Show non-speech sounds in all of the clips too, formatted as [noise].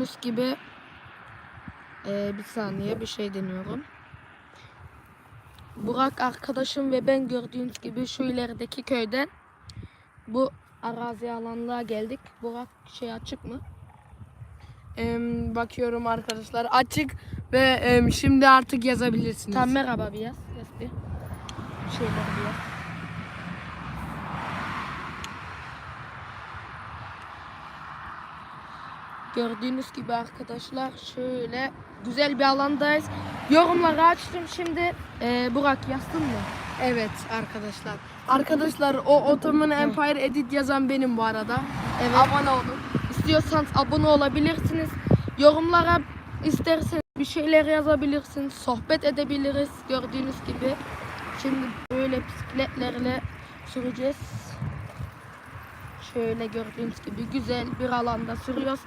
Gördüğünüz gibi eee, bir saniye bir şey deniyorum. Burak arkadaşım ve ben gördüğünüz gibi şu ilerideki köyden bu arazi alanlığa geldik. Burak şey açık mı? Em, bakıyorum arkadaşlar açık ve em, şimdi artık yazabilirsiniz. Tam merhaba bir yaz. Yaz bir. Şeyler bir yaz. Gördüğünüz gibi arkadaşlar şöyle güzel bir alandayız. Yorumları açtım şimdi. Ee, Burak yazdın mı? Evet arkadaşlar. Arkadaşlar o Ottoman Empire Edit yazan benim bu arada. Evet. Abone olun. İstiyorsanız abone olabilirsiniz. Yorumlara isterseniz bir şeyler yazabilirsiniz. Sohbet edebiliriz gördüğünüz gibi. Şimdi böyle bisikletlerle süreceğiz. Şöyle gördüğünüz gibi güzel bir alanda sürüyoruz.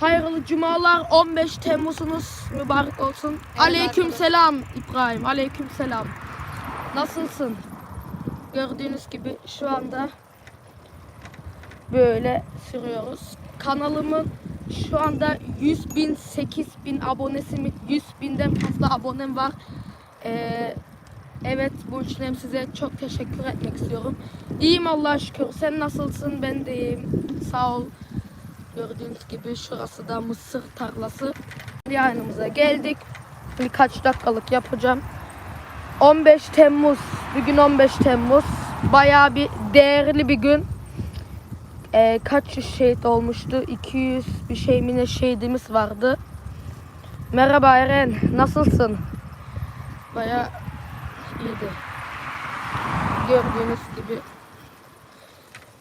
Hayırlı cumalar 15 Temmuz'unuz mübarek olsun. Aleyküm selam İbrahim. Aleyküm selam. Nasılsın? Gördüğünüz gibi şu anda böyle sürüyoruz. Kanalımın şu anda 100 bin, 8 bin abonesi mi, 100 binden fazla abonem var. Ee, evet bu için hem size çok teşekkür etmek istiyorum. İyiyim Allah'a şükür. Sen nasılsın? Ben de iyiyim. Sağ ol. Gördüğünüz gibi şurası da mısır tarlası. Yanımıza geldik. Birkaç dakikalık yapacağım. 15 Temmuz. Bugün 15 Temmuz. Bayağı bir değerli bir gün. Ee, kaç şehit olmuştu? 200 bir şey mi ne şehidimiz vardı. Merhaba Eren. Nasılsın? Bayağı iyiydi. Gördüğünüz gibi.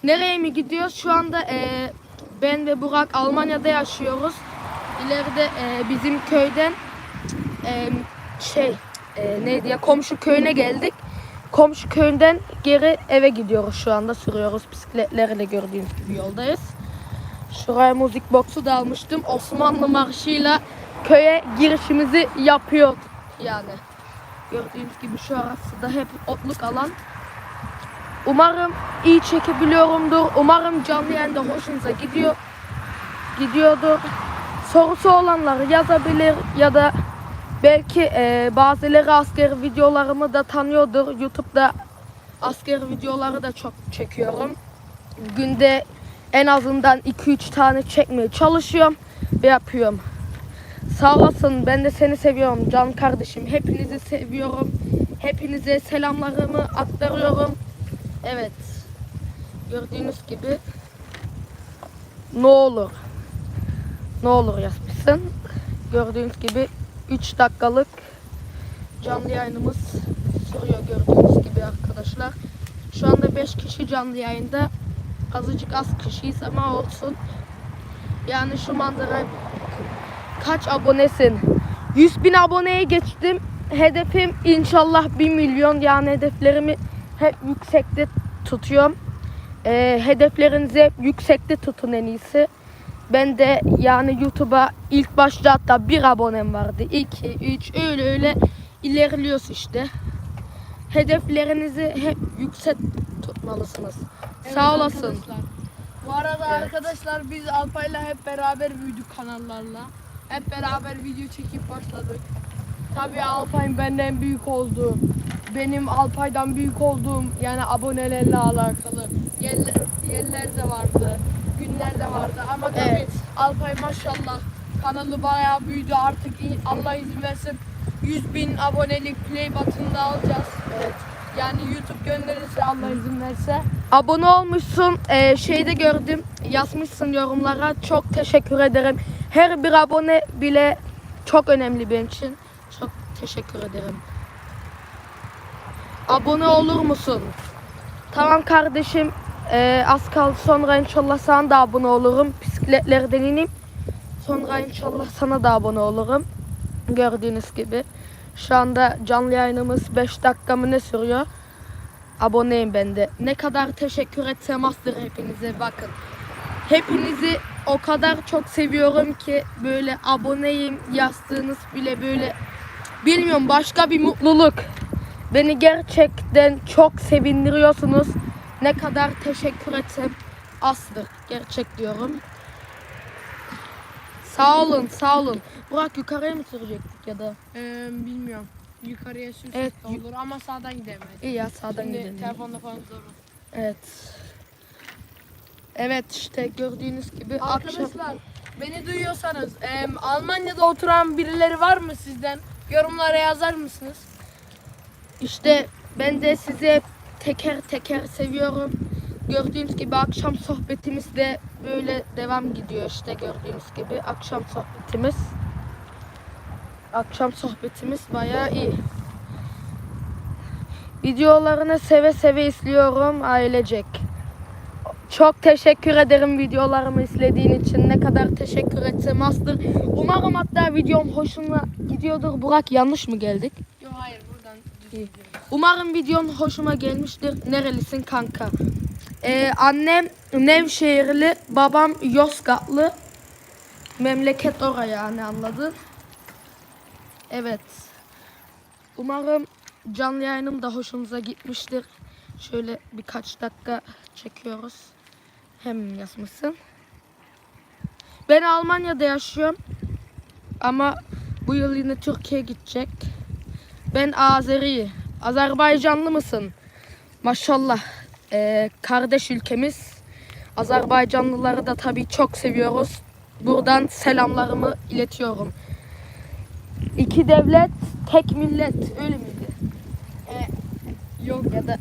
Nereye mi gidiyoruz? Şu anda ee, ben ve Burak Almanya'da yaşıyoruz. İleride ee, bizim köyden ee, şey ee, neydi ya komşu köyüne geldik. Komşu köyünden geri eve gidiyoruz şu anda sürüyoruz bisikletlerle gördüğünüz gibi yoldayız. Şuraya müzik boksu da almıştım. Osmanlı marşıyla köye girişimizi yapıyor yani. Gördüğünüz gibi şu arası da hep otluk alan. Umarım iyi çekebiliyorumdur. Umarım canlı yayında hoşunuza gidiyor. Gidiyordur. Sorusu olanlar yazabilir ya da belki e, bazıları asker videolarımı da tanıyordur. YouTube'da asker videoları da çok çekiyorum. Günde en azından 2-3 tane çekmeye çalışıyorum ve yapıyorum. Sağ olasın. Ben de seni seviyorum can kardeşim. Hepinizi seviyorum. Hepinize selamlarımı aktarıyorum. Evet. Gördüğünüz gibi ne olur. Ne olur yazmışsın. Gördüğünüz gibi 3 dakikalık canlı yayınımız sürüyor gördüğünüz gibi arkadaşlar. Şu anda 5 kişi canlı yayında. Azıcık az kişiyiz ama olsun. Yani şu manzara kaç abonesin? 100 bin aboneye geçtim. Hedefim inşallah 1 milyon. Yani hedeflerimi hep yüksekte tutuyorum. Ee, hedeflerinizi hep yüksekte tutun en iyisi. Ben de yani YouTube'a ilk başta hatta bir abonem vardı. 2, 3 öyle öyle ilerliyoruz işte. Hedeflerinizi hep yüksek tutmalısınız. Sağ olasın. Arkadaşlar. Bu arada Evet. arkadaşlar biz Alpay'la hep beraber büyüdük kanallarla. Hep beraber video çekip başladık. Tabii Alpay'ın benden büyük olduğu, benim Alpay'dan büyük olduğum yani abonelerle alakalı yerler, yerler de vardı, günler de vardı ama tabii Evet. Alpay maşallah kanalı bayağı büyüdü artık Allah izin versin 100 bin abonelik play button'da alacağız. Evet. Yani YouTube gönderirse Allah izin verse. Abone olmuşsun. Ee, şeyde gördüm. Yazmışsın yorumlara. Çok teşekkür ederim. Her bir abone bile çok önemli benim için. Çok teşekkür ederim. Abone olur musun? Tamam kardeşim. Ee, az kaldı sonra inşallah sana da abone olurum. Bisikletlerden ineyim. Sonra inşallah sana da abone olurum. Gördüğünüz gibi. Şu anda canlı yayınımız 5 dakika mı ne sürüyor? Aboneyim ben de. Ne kadar teşekkür etsem azdır hepinize bakın. Hepinizi o kadar çok seviyorum ki böyle aboneyim yazdığınız bile böyle bilmiyorum başka bir mutluluk. Beni gerçekten çok sevindiriyorsunuz. Ne kadar teşekkür etsem azdır. Gerçek diyorum. Sağ olun, sağ olun. Burak yukarıya mı sürecektik ya da? Ee, bilmiyorum. Yukarıya sürsek Evet, de olur ama sağdan gidemeyiz. İyi ya sağdan Şimdi gidelim. telefonda falan zor. Evet. Evet işte gördüğünüz gibi akşam Arkadaşlar beni duyuyorsanız em, Almanya'da oturan birileri var mı sizden? Yorumlara yazar mısınız? İşte ben de sizi teker teker seviyorum. Gördüğünüz gibi akşam sohbetimiz de böyle devam gidiyor işte gördüğünüz gibi akşam sohbetimiz. Akşam sohbetimiz bayağı iyi. Videolarını seve seve izliyorum ailecek. Çok teşekkür ederim videolarımı izlediğin için. Ne kadar teşekkür etsem azdır. Umarım hatta videom hoşuna gidiyordur. Burak yanlış mı geldik? Yok hayır İyi. Umarım videon hoşuma gelmiştir. Nerelisin kanka? Ee, annem Nevşehirli, babam Yozgatlı. Memleket oraya yani anladın? Evet. Umarım canlı yayınım da hoşunuza gitmiştir. Şöyle birkaç dakika çekiyoruz. Hem yazmışsın. Ben Almanya'da yaşıyorum. Ama bu yıl yine Türkiye'ye gidecek. Ben Azeri. Azerbaycanlı mısın? Maşallah. Ee, kardeş ülkemiz. Azerbaycanlıları da tabii çok seviyoruz. Buradan selamlarımı iletiyorum. İki devlet, tek millet. Öyle miydi? Yok Ya da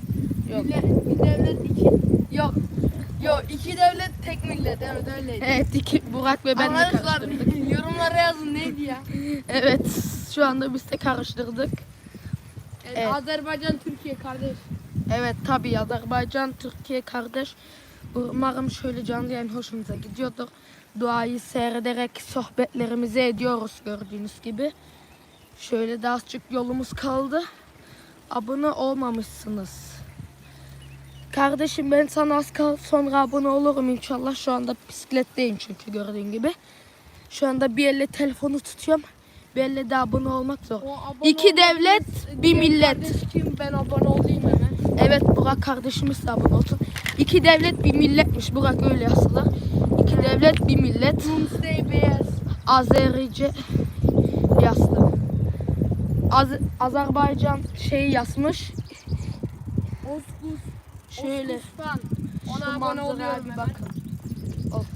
yok. Bir, bir devlet iki yok yok iki devlet tek millet evet öyleydi. Evet iki Burak ve ben de Arkadaşlar karıştırdık. [laughs] yorumlara yazın neydi ya? Evet şu anda biz de karıştırdık. Evet, Evet. Azerbaycan Türkiye kardeş. Evet tabii Azerbaycan, Türkiye kardeş. Umarım şöyle canlı yayın hoşunuza gidiyordur. Duayı seyrederek sohbetlerimizi ediyoruz gördüğünüz gibi. Şöyle de azıcık yolumuz kaldı. Abone olmamışsınız. Kardeşim ben sana az kal sonra abone olurum inşallah. Şu anda bisikletteyim çünkü gördüğün gibi. Şu anda bir elle telefonu tutuyorum. Bir elle de abone olmak zor. Abone İki devlet, bir millet. Kim ben abone olayım hemen. Evet Burak kardeşimiz de abone olsun. İki devlet bir milletmiş. Burak öyle yazdılar. İki devlet bir millet. Azerice yazdı. Az Azerbaycan şeyi yazmış. Oskus. Şöyle Oskus'tan. Ona abone oluyorum bir bakın. Of.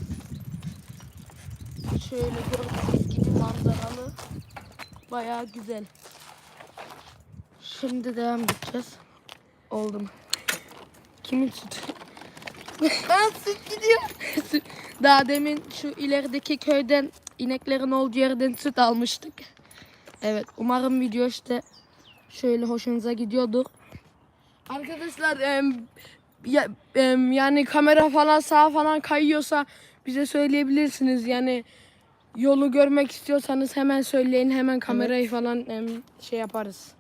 Şöyle gördüğünüz gibi manzaralı. Bayağı güzel. Şimdi devam edeceğiz. Oldu mu? Kimin sütü? [laughs] Ben süt gidiyor. Daha demin şu ilerideki köyden ineklerin olduğu yerden süt almıştık. Evet umarım video işte şöyle hoşunuza gidiyordur. Arkadaşlar em, ya, em, yani kamera falan sağa falan kayıyorsa bize söyleyebilirsiniz. Yani yolu görmek istiyorsanız hemen söyleyin. Hemen kamerayı falan em, şey yaparız.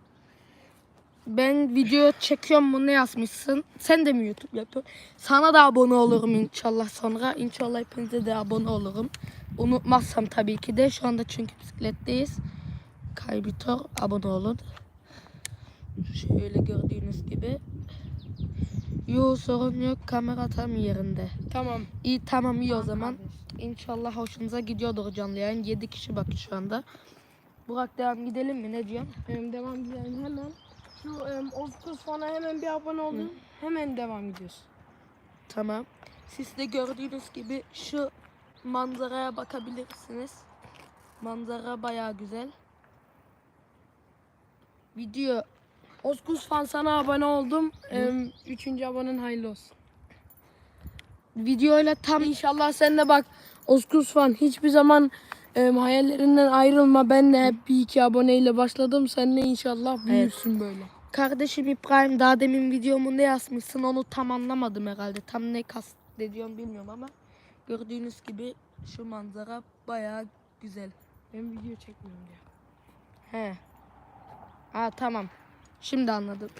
Ben video çekiyorum mu ne yazmışsın? Sen de mi YouTube yapıyorsun? Sana da abone olurum inşallah sonra. İnşallah hepinize de abone olurum. Unutmazsam tabii ki de. Şu anda çünkü bisikletteyiz. Kaybıtor abone olun. Şöyle gördüğünüz gibi. Yok sorun yok. Kamera tam yerinde. Tamam. İyi tamam iyi o zaman. İnşallah hoşunuza gidiyordur canlı yayın. 7 kişi bak şu anda. Burak devam gidelim mi? Ne diyorsun? Devam gidelim hemen. Şu em, Oskus falan hemen bir abone oldum. Hemen devam gidiyoruz. Tamam. Siz de gördüğünüz gibi şu manzaraya bakabilirsiniz. Manzara bayağı güzel. Video Oskus fan sana abone oldum. Em, üçüncü abonen hayırlı olsun. videoyla tam İnşallah sen de bak Oskus fan hiçbir zaman em, hayallerinden ayrılma. Ben de hep bir iki aboneyle başladım. Sen de inşallah büyürsün böyle. kardeşim İbrahim daha demin videomu ne yazmışsın onu tam anlamadım herhalde. Tam ne kastediyorum bilmiyorum ama gördüğünüz gibi şu manzara bayağı güzel. Ben video çekmiyorum diyor. He. Ha tamam. Şimdi anladım.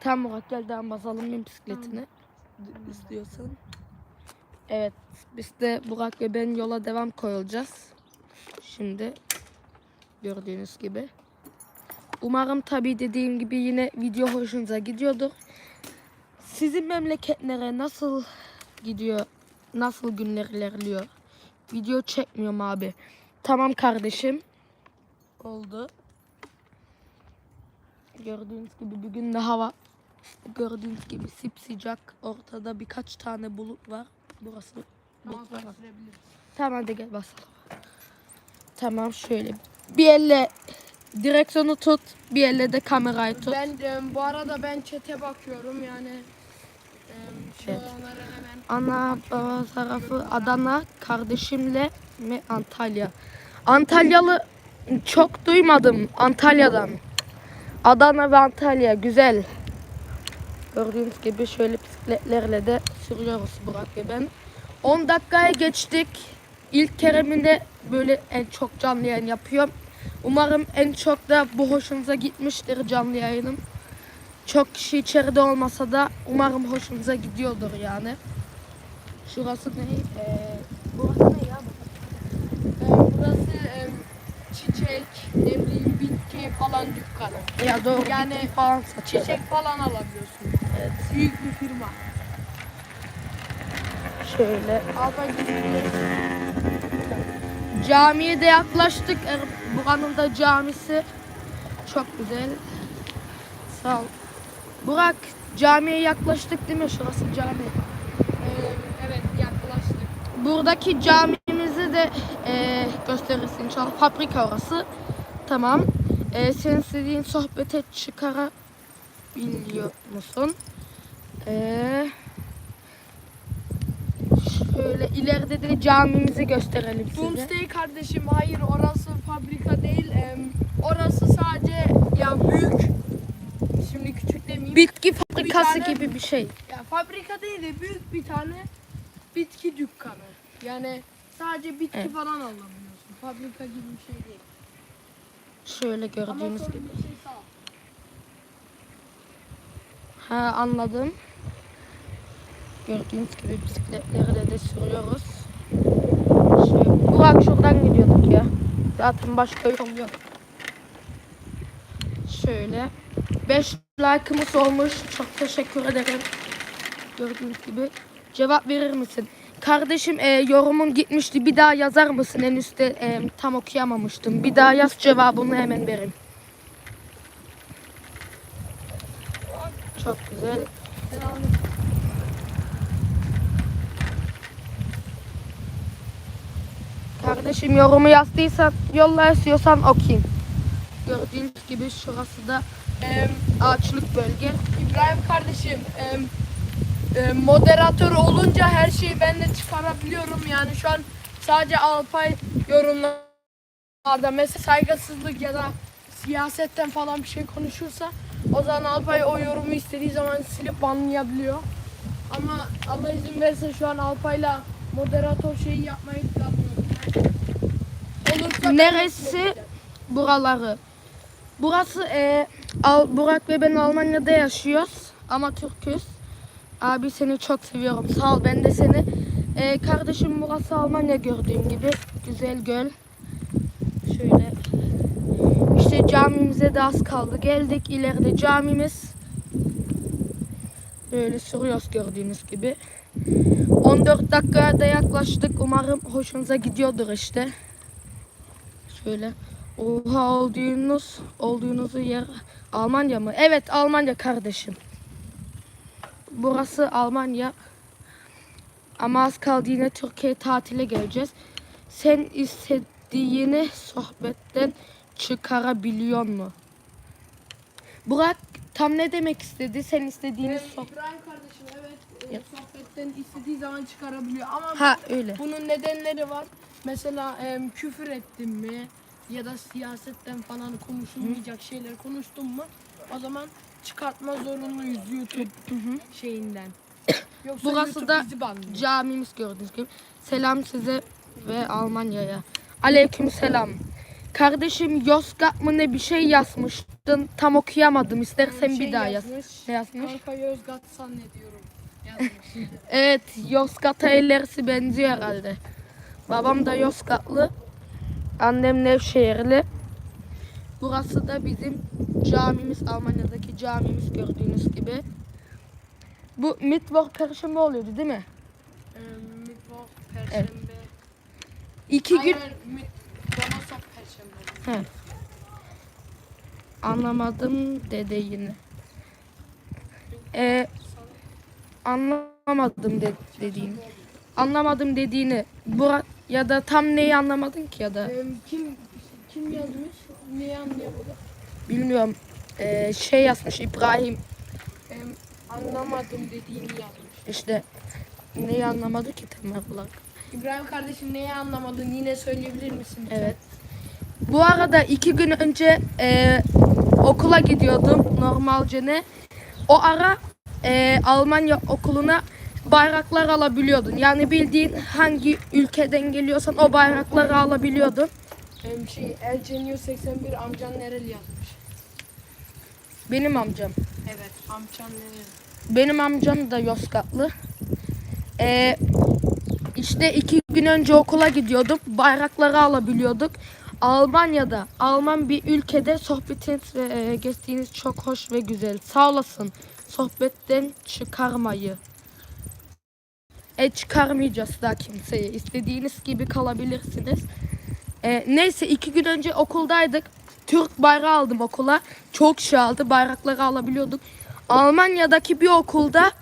Tamam Murat gel devam basalım benim bisikletini. D- istiyorsan. Evet. Biz de Burak ve ben yola devam koyulacağız. Şimdi gördüğünüz gibi. Umarım tabii dediğim gibi yine video hoşunuza gidiyordur. Sizin memleketlere nasıl gidiyor? Nasıl günler ilerliyor? Video çekmiyorum abi. Tamam kardeşim. Oldu. Gördüğünüz gibi bugün de hava gördüğünüz gibi sipsicak. Ortada birkaç tane bulut var. Burası Tamam bulut var. Tamam hadi gel basalım. Tamam şöyle. Bir elle direksiyonu tut. Bir elle de kamerayı tut. Ben e, bu arada ben çete bakıyorum yani e, Evet. hemen Ana baba tarafı Adana, kardeşimle mi Antalya. Antalyalı çok duymadım Antalya'dan. Adana ve Antalya güzel. Gördüğünüz gibi şöyle bisikletlerle de sürüyoruz Burak ve ben. 10 dakikaya geçtik. İlk kereminde böyle en çok canlı yayın yapıyorum. Umarım en çok da bu hoşunuza gitmiştir canlı yayınım. Çok kişi içeride olmasa da umarım hoşunuza gidiyordur yani. Şurası ne? Ee, burası ne ya? e, e, çiçek, ne bileyim bitki falan dükkanı. Ya doğru. Yani falan satıyor. Çiçek falan alabiliyorsun. Evet. Büyük bir firma. Şöyle. Alpay Camiye de yaklaştık. Er, Buranın da camisi çok güzel. Sağ ol. Burak camiye yaklaştık değil mi? Şurası cami. e, evet yaklaştık. Buradaki camimizi de e, gösteririz inşallah. Fabrika orası. Tamam. E, sen istediğin sohbete çıkarabiliyor musun? E, şöyle ileride de camimizi gösterelim size. Doomsday kardeşim hayır orası fabrika değil. e, orası sadece ya büyük. Şimdi küçük demeyeyim. Bitki fabrikası tane- gibi bir şey. Ya fabrika değil de büyük bir tane bitki dükkanı. Yani sadece bitki Evet. falan alabiliyorsun. Fabrika gibi bir şey değil. Şöyle gördüğünüz gibi. şey. Ha anladım. Gördüğünüz gibi bisikletleri de sürüyoruz. Şey, Burak şuradan gidiyorduk ya. Zaten başka yol yok. Şöyle. 5 like'ımız olmuş. Çok teşekkür ederim. Gördüğünüz gibi. Cevap verir misin? Kardeşim e, yorumun gitmişti. Bir daha yazar mısın? En üstte e, tam okuyamamıştım. Bir daha yaz cevabını hemen vereyim. Çok güzel. Kardeşim yorumu yazdıysan yolla istiyorsan okuyayım. Gördüğünüz gibi şurası da Em, ağaçlık bölge. İbrahim kardeşim em, em, moderatör olunca her şeyi ben de çıkarabiliyorum. Yani şu an sadece Alpay yorumlarda mesela saygısızlık ya da siyasetten falan bir şey konuşursa o zaman Alpay o yorumu istediği zaman silip banlayabiliyor. Ama Allah izin verirse şu an Alpay'la moderatör şeyi yapmayı planlıyorum. Olursa Neresi? Buraları. Burası e, Al, Burak ve ben Almanya'da yaşıyoruz. Ama Türküz. Abi seni çok seviyorum. Sağ ol ben de seni. E, kardeşim burası Almanya gördüğüm gibi. Güzel göl. Şöyle. İşte camimize de az kaldı. Geldik ileride camimiz. Böyle sürüyoruz gördüğünüz gibi. 14 dakikaya da yaklaştık. Umarım hoşunuza gidiyordur işte. Şöyle. Oha olduğunuz, olduğunuzu yer Almanya mı? Evet Almanya kardeşim. Burası Almanya. Ama az kaldı yine Türkiye tatile geleceğiz. Sen istediğini sohbetten çıkarabiliyor mu? Burak tam ne demek istedi? Sen istediğini Em, sohbet... İbrahim kardeşim evet e, sohbetten istediği zaman çıkarabiliyor ama Ha öyle. Bunun nedenleri var. Mesela em, küfür ettim mi ya da siyasetten falan konuşulmayacak şeyler konuştum mu o zaman çıkartma zorunluyuz YouTube şeyinden. [coughs] Yoksa Burası YouTube da bizi banlıyor. Camimiz gördüğünüz gibi. Selam size ve Almanya'ya. Aleyküm selam. Kardeşim Yozgat mı ne bir şey yazmıştın. Tam okuyamadım. İstersen Şey bir daha yaz. Ne yazmış? Kanka Yozgat zannediyorum. Yazmış. [laughs] Evet Yozgat'a ellerisi benziyor herhalde. Babam da Yozgatlı. Annem Nevşehirli. Burası da bizim camimiz. Almanya'daki camimiz gördüğünüz gibi. Bu Mittwoch Perşembe oluyordu değil mi? Em, Mittwoch, Perşembe. İki gün Hayır, mi- He. Anlamadım dede yine. Ee, anlamadım de, dediğini. Anlamadım dediğini. Burak ya da tam neyi anlamadın ki ya da Em, kim kim yazmış? Neyi anlayamadım? Bilmiyorum. Ee, şey yazmış İbrahim Em, anlamadım dediğini yazmış. işte neyi anlamadı ki tam olarak. İbrahim kardeşim neyi anlamadın? Yine söyleyebilir misin? lütfen? Evet. Bu arada iki gün önce e, okula gidiyordum normalce ne. O ara e, Almanya okuluna bayraklar alabiliyordun. Yani bildiğin hangi ülkeden geliyorsan o bayrakları alabiliyordun. Em, şey Elcenio 81 amcan nereli yazmış? Benim amcam. Evet amcan nereli? Benim amcam da Yozgatlı. E, işte iki gün önce okula gidiyorduk. Bayrakları alabiliyorduk. Almanya'da, Alman bir ülkede sohbetiniz e, geçtiğiniz çok hoş ve güzel. Sağ olasın. Sohbetten çıkarmayı. E çıkarmayacağız da kimseyi. İstediğiniz gibi kalabilirsiniz. E, neyse iki gün önce okuldaydık. Türk bayrağı aldım okula. Çok şey aldı. Bayrakları alabiliyorduk. Almanya'daki bir okulda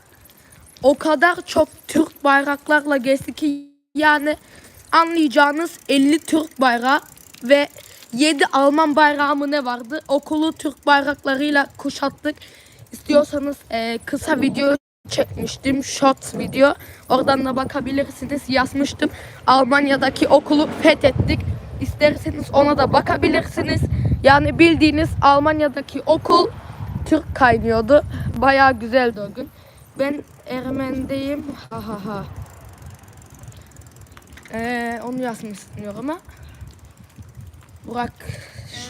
o kadar çok Türk bayraklarla gezdi ki yani anlayacağınız 50 Türk bayrağı ve 7 Alman bayrağı mı ne vardı? Okulu Türk bayraklarıyla kuşattık. İstiyorsanız e, kısa video çekmiştim. Short video. Oradan da bakabilirsiniz. Yazmıştım. Almanya'daki okulu fethettik. İsterseniz ona da bakabilirsiniz. Yani bildiğiniz Almanya'daki okul Türk kaynıyordu. Bayağı güzeldi o gün. Ben Ermen'deyim. Ha ha ha. Ee, onu yazmışsın ama Burak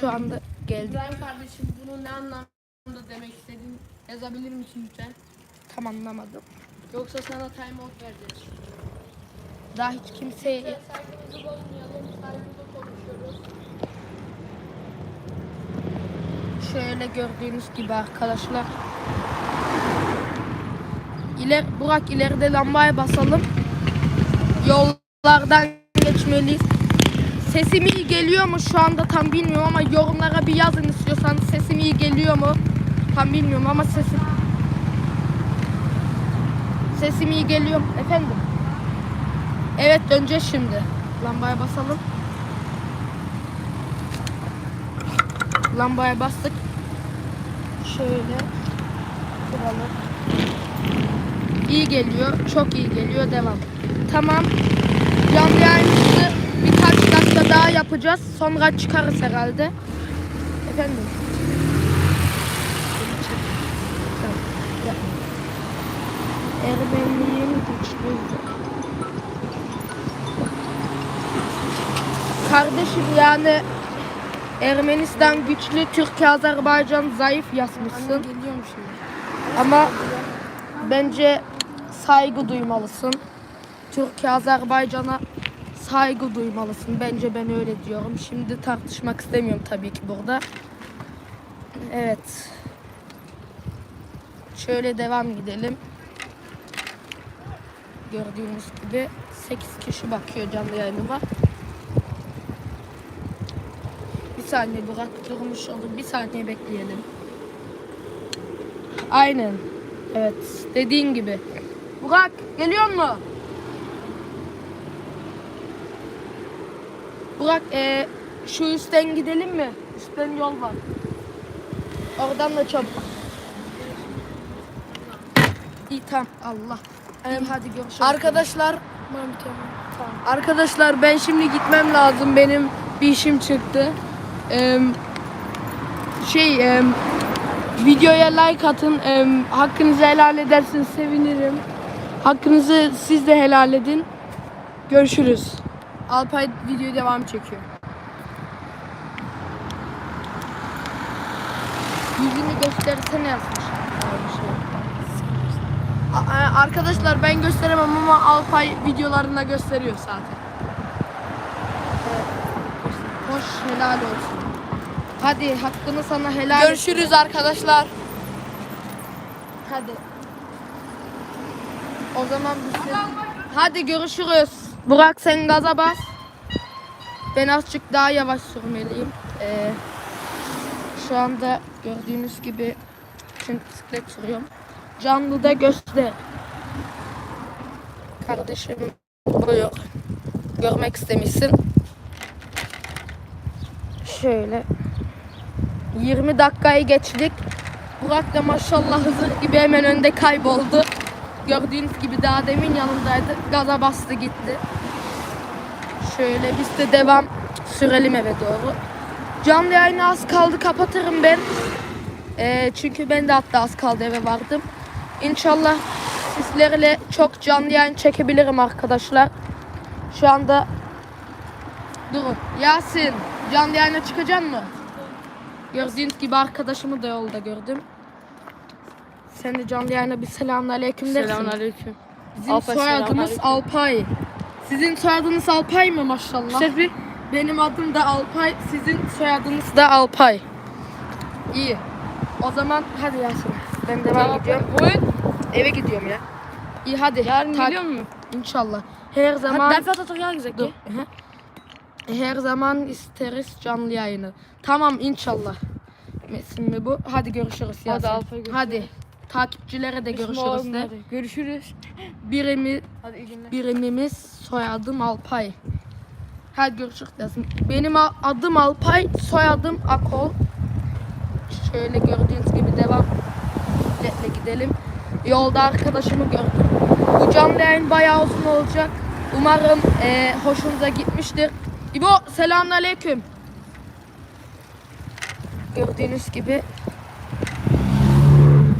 şu anda geldi. İbrahim kardeşim bunu ne anlamda demek istediğini yazabilir misin lütfen? Tam anlamadım. Yoksa sana time out vereceğiz. Daha hiç kimseye Saygımızı bozmayalım, saygılı şöyle gördüğünüz gibi arkadaşlar. İler, Burak ileride lambaya basalım. Yollardan geçmeliyiz. Sesim iyi geliyor mu şu anda tam bilmiyorum ama yorumlara bir yazın istiyorsanız sesim iyi geliyor mu? Tam bilmiyorum ama sesim Sesim iyi geliyor? Efendim? Evet döneceğiz şimdi. Lambaya basalım. Lambaya bastık. Şöyle kuralım. İyi geliyor. Çok iyi geliyor. Devam. Tamam. Canlı yayınımızı birkaç dakika daha yapacağız. Sonra çıkarız herhalde. Efendim. Ermeniyim güçlüydü. Kardeşim yani Ermenistan güçlü, Türkiye, Azerbaycan zayıf yazmışsın. Ama bence saygı duymalısın. Türkiye, Azerbaycan'a saygı duymalısın. Bence ben öyle diyorum. Şimdi tartışmak istemiyorum tabii ki burada. Evet. Şöyle devam gidelim. Gördüğünüz gibi 8 kişi bakıyor canlı yayınıma. Bir saniye bırak durmuş olur. Bir saniye bekleyelim. Aynen. Evet. Dediğin gibi. Burak geliyor mu? Burak e, şu üstten gidelim mi? Üstten yol var. Oradan da çabuk. İyi tamam. Allah. İyi, hadi görüşürüz. Arkadaşlar Arkadaşlar ben şimdi gitmem lazım. Benim bir işim çıktı. Ee, şey em, videoya like atın. Em, hakkınızı helal edersiniz sevinirim. Hakkınızı siz de helal edin. Görüşürüz. Alpay video devam çekiyor. Yüzünü göstersene yazmış. Şey. Arkadaşlar ben gösteremem ama Alpay videolarında gösteriyor zaten. Hoş helal olsun. Hadi hakkını sana helal. Görüşürüz arkadaşlar. Hadi. O zaman biz de- Hadi görüşürüz. Burak sen gaza bas. Ben azıcık daha yavaş sürmeliyim. Ee, şu anda gördüğünüz gibi şimdi bisiklet sürüyorum. Canlıda göster. Kardeşim buyur. Görmek istemişsin. Şöyle 20 dakikayı geçtik. Burak da maşallah Hızır gibi hemen önde kayboldu. Gördüğünüz gibi daha demin yanındaydı. Gaza bastı gitti. Şöyle biz de devam sürelim eve doğru. Canlı yayını az kaldı kapatırım ben. Ee, çünkü ben de hatta az kaldı eve vardım. İnşallah sizlerle çok canlı yayın çekebilirim arkadaşlar. Şu anda durun. Yasin canlı yayına çıkacak mı? Gördüğünüz gibi arkadaşımı da yolda gördüm. Sen de canlı yayına bir selamünaleyküm dersin. Selamünaleyküm. Bizim Alpay, soyadımız selamünaleyküm. Alpay. Sizin soyadınız Alpay mı maşallah? Bir. Benim adım da Alpay, sizin soyadınız da Alpay. İyi. O zaman hadi Yasin. Ben devam gidiyorum. Buyurun. Eve gidiyorum ya. İyi hadi. Yarın Tak- geliyor mu? İnşallah. Her zaman Hadi defter atak ya güzel Dur. ki. Hı. Her zaman isteriz canlı yayını. Tamam inşallah. Metin mi bu? Hadi görüşürüz Hadi Yasin. Alpay, görüşürüz. Hadi. Takipçilere de görüşürüz de. Hadi, Görüşürüz. Birimi, Hadi iyi günler. birimimiz soyadım Alpay. Hadi görüşürüz Yasin. Benim a- adım Alpay, soyadım Akol. Şöyle gördüğünüz gibi devam bisikletle gidelim. Yolda arkadaşımı gördüm. Bu canlı yayın bayağı uzun olacak. Umarım eee hoşunuza gitmiştir. İbo selamünaleyküm. Gördüğünüz gibi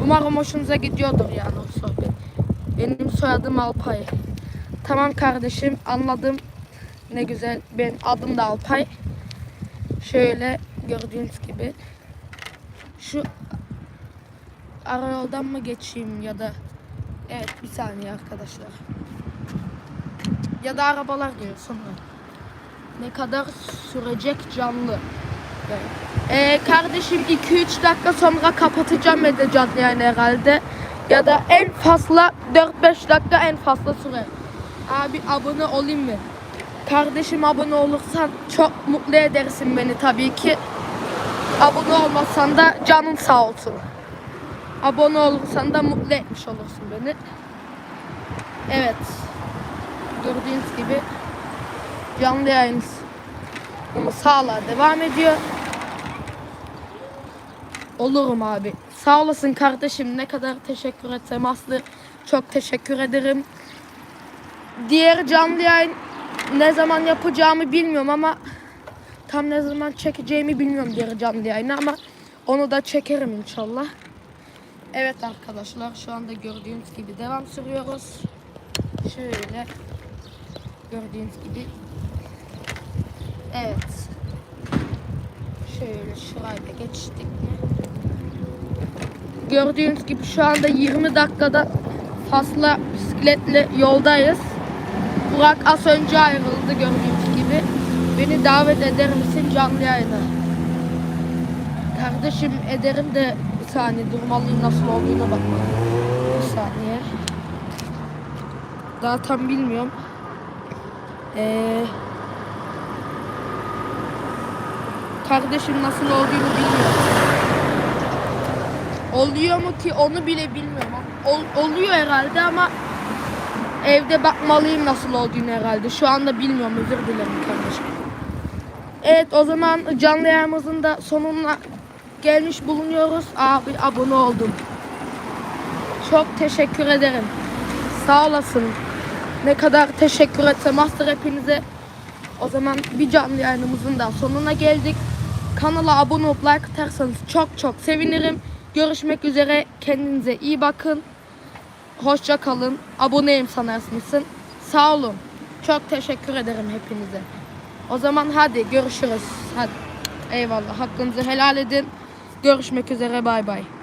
Umarım hoşunuza gidiyordur yani o sohbet. Benim soyadım Alpay. Tamam kardeşim anladım. Ne güzel. Ben adım da Alpay. Şöyle gördüğünüz gibi. Şu ara yoldan mı geçeyim ya da Evet bir saniye arkadaşlar. Ya da arabalar diyor sonra. Ne kadar sürecek canlı. Ee, kardeşim 2-3 dakika sonra kapatacağım edeceğim yani herhalde. Ya da en fazla 4-5 dakika en fazla sürer. Abi abone olayım mı? Kardeşim abone olursan çok mutlu edersin beni tabii ki. Abone olmasan da canın sağ olsun. Abone olursan da mutlu etmiş olursun beni. Evet. Gördüğünüz gibi canlı yayın sağla devam ediyor. Olurum abi. Sağ olasın kardeşim. Ne kadar teşekkür etsem Aslı. Çok teşekkür ederim. Diğer canlı yayın ne zaman yapacağımı bilmiyorum ama tam ne zaman çekeceğimi bilmiyorum diğer canlı yayını ama onu da çekerim inşallah. Evet arkadaşlar şu anda gördüğünüz gibi devam sürüyoruz. Şöyle gördüğünüz gibi. Evet. Şöyle şurayı da geçtik? Gördüğünüz gibi şu anda 20 dakikada fazla bisikletle yoldayız. Burak az önce ayrıldı gördüğünüz gibi. Beni davet eder misin canlı yayına? Kardeşim ederim de bir saniye durmalıyım nasıl olduğuna bakmalıyım. Bir saniye. Daha tam bilmiyorum. Ee, kardeşim nasıl olduğunu bilmiyorum. Oluyor mu ki onu bile bilmiyorum. Ol- oluyor herhalde ama evde bakmalıyım nasıl olduğunu herhalde. Şu anda bilmiyorum özür dilerim kardeşim. Evet o zaman canlı yayımızın da sonuna gelmiş bulunuyoruz. Abi abone oldum. Çok teşekkür ederim. Sağ olasın. Ne kadar teşekkür etsem master hepinize. O zaman bir canlı yayınımızın da sonuna geldik. Kanala abone olup like atarsanız çok çok sevinirim. Görüşmek üzere. Kendinize iyi bakın. Hoşça kalın. Aboneyim sanarsınızsın. Sağ olun. Çok teşekkür ederim hepinize. O zaman hadi görüşürüz. Hadi. Eyvallah. Hakkınızı helal edin. Görüşmek üzere. Bay bay.